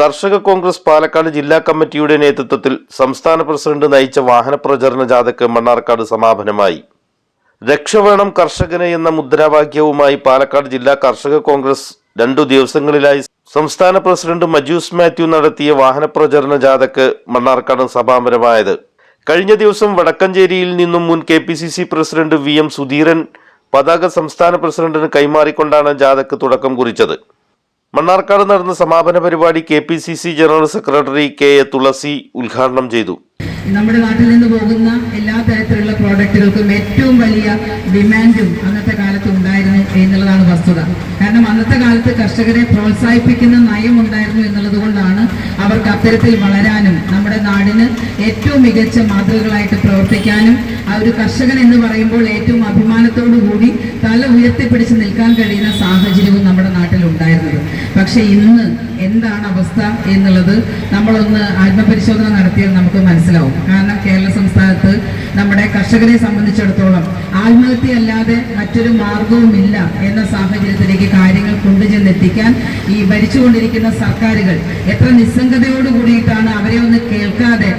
കർഷക കോൺഗ്രസ് പാലക്കാട് ജില്ലാ കമ്മിറ്റിയുടെ നേതൃത്വത്തിൽ സംസ്ഥാന പ്രസിഡന്റ് നയിച്ച വാഹന പ്രചരണ ജാഥയ്ക്ക് മണ്ണാർക്കാട് സമാപനമായി. രക്ഷവേണം കർഷകന് എന്ന മുദ്രാവാക്യവുമായി പാലക്കാട് ജില്ലാ കർഷക കോൺഗ്രസ് രണ്ടു ദിവസങ്ങളിലായി സംസ്ഥാന പ്രസിഡന്റ് മജൂസ് മാത്യു നടത്തിയ വാഹന പ്രചരണ ജാഥയ്ക്ക് മണ്ണാർക്കാട് സമാപനമായത്. കഴിഞ്ഞ ദിവസം വടക്കഞ്ചേരിയിൽ നിന്നും മുൻ K president V M Sudheeran പതാക സംസ്ഥാന പ്രസിഡന്റിന് കൈമാറിക്കൊണ്ടാണ് ജാഥയ്ക്ക് തുടക്കം കുറിച്ചത്. മണ്ണാർക്കാട് നടന്ന സമാപന പരിപാടി K P C C general secretary K A Thulasi ഉദ്ഘാടനം ചെയ്തു. നമ്മുടെ നാട്ടിൽ നിന്ന് പോകുന്ന എല്ലാ തരത്തിലുള്ള പ്രോഡക്റ്റുകൾക്കും ഏറ്റവും വലിയ ഡിമാൻഡും അന്നത്തെ കാലത്ത് ഉണ്ടായിരുന്നു എന്നുള്ളതാണ് വസ്തുത. കാരണം അന്നത്തെ കാലത്ത് കർഷകരെ പ്രോത്സാഹിപ്പിക്കുന്ന നയം ഉണ്ടായിരുന്നു എന്നുള്ളത് കൊണ്ടാണ് അവർക്ക് അത്തരത്തിൽ വളരാനും നമ്മുടെ ഏറ്റവും മികച്ച മാതൃകകളായിട്ട് പ്രവർത്തിക്കാനും ആ ഒരു കർഷകൻ എന്ന് പറയുമ്പോൾ ഏറ്റവും അഭിമാനത്തോടു കൂടി തല ഉയർത്തിപ്പിടിച്ച് നിൽക്കാൻ കഴിയുന്ന സാഹചര്യവും നമ്മുടെ നാട്ടിൽ ഉണ്ടായിരുന്നത് പക്ഷെ ഇന്ന് എന്താണ് അവസ്ഥ എന്നുള്ളത് നമ്മളൊന്ന് ആത്മപരിശോധന നടത്തിയാൽ നമുക്ക് മനസ്സിലാവും. കാരണം കേരള സംസ്ഥാനത്ത് നമ്മുടെ കർഷകരെ സംബന്ധിച്ചിടത്തോളം ആത്മഹത്യ അല്ലാതെ മറ്റൊരു മാർഗവുമില്ല എന്ന സാഹചര്യത്തിലേക്ക് കാര്യങ്ങൾ കൊണ്ടുചെന്നെത്തിക്കാൻ ഈ ഭരിച്ചുകൊണ്ടിരിക്കുന്ന സർക്കാരുകൾ എത്ര നിസ്സംഗതയോട് കൂടിയിട്ടാണ് അവരെ ഒന്ന് കേൾക്കാതെ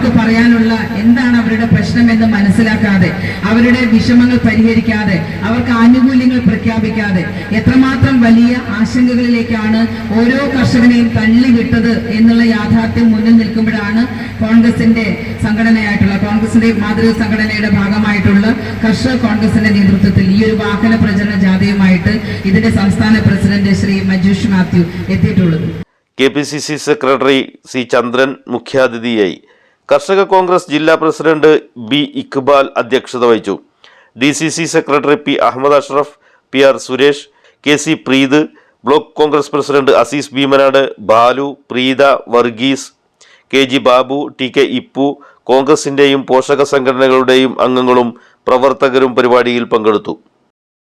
അവർക്ക് പറയാനുള്ള എന്താണ് അവരുടെ പ്രശ്നം എന്ന് മനസ്സിലാക്കാതെ അവരുടെ വിഷമങ്ങൾ പരിഹരിക്കാതെ അവർക്ക് ആനുകൂല്യങ്ങൾ പ്രഖ്യാപിക്കാതെ എത്രമാത്രം വലിയ ആശങ്കകളിലേക്കാണ് ഓരോ കർഷകനെയും തള്ളിവിട്ടത് എന്നുള്ള യാഥാർത്ഥ്യം മുന്നിൽ നിൽക്കുമ്പോഴാണ് കോൺഗ്രസിന്റെ സംഘടനയായിട്ടുള്ള കോൺഗ്രസിന്റെ മാതൃക സംഘടനയുടെ ഭാഗമായിട്ടുള്ള കർഷക കോൺഗ്രസിന്റെ നേതൃത്വത്തിൽ ഈ ഒരു വാഹന പ്രചരണ ജാഥയുമായിട്ട് ഇതിന്റെ സംസ്ഥാന പ്രസിഡന്റ് ശ്രീ മജൂഷ് മാത്യു എത്തിയിട്ടുള്ളത്. K P C C secretary C Chandran മുഖ്യാതിഥിയായി. കർഷക കോൺഗ്രസ് ജില്ലാ പ്രസിഡന്റ് ബി ഇക്ബാൽ അധ്യക്ഷത വഹിച്ചു. D C C secretary P Ahammed Ashraf P R Suresh K C Preeth block Congress president Azeez Bheemanad Balu Preetha Varghese K G Babu T K Ippu കോൺഗ്രസിന്റെയും പോഷക സംഘടനകളുടെയും അംഗങ്ങളും പ്രവർത്തകരും പരിപാടിയിൽ പങ്കെടുത്തു.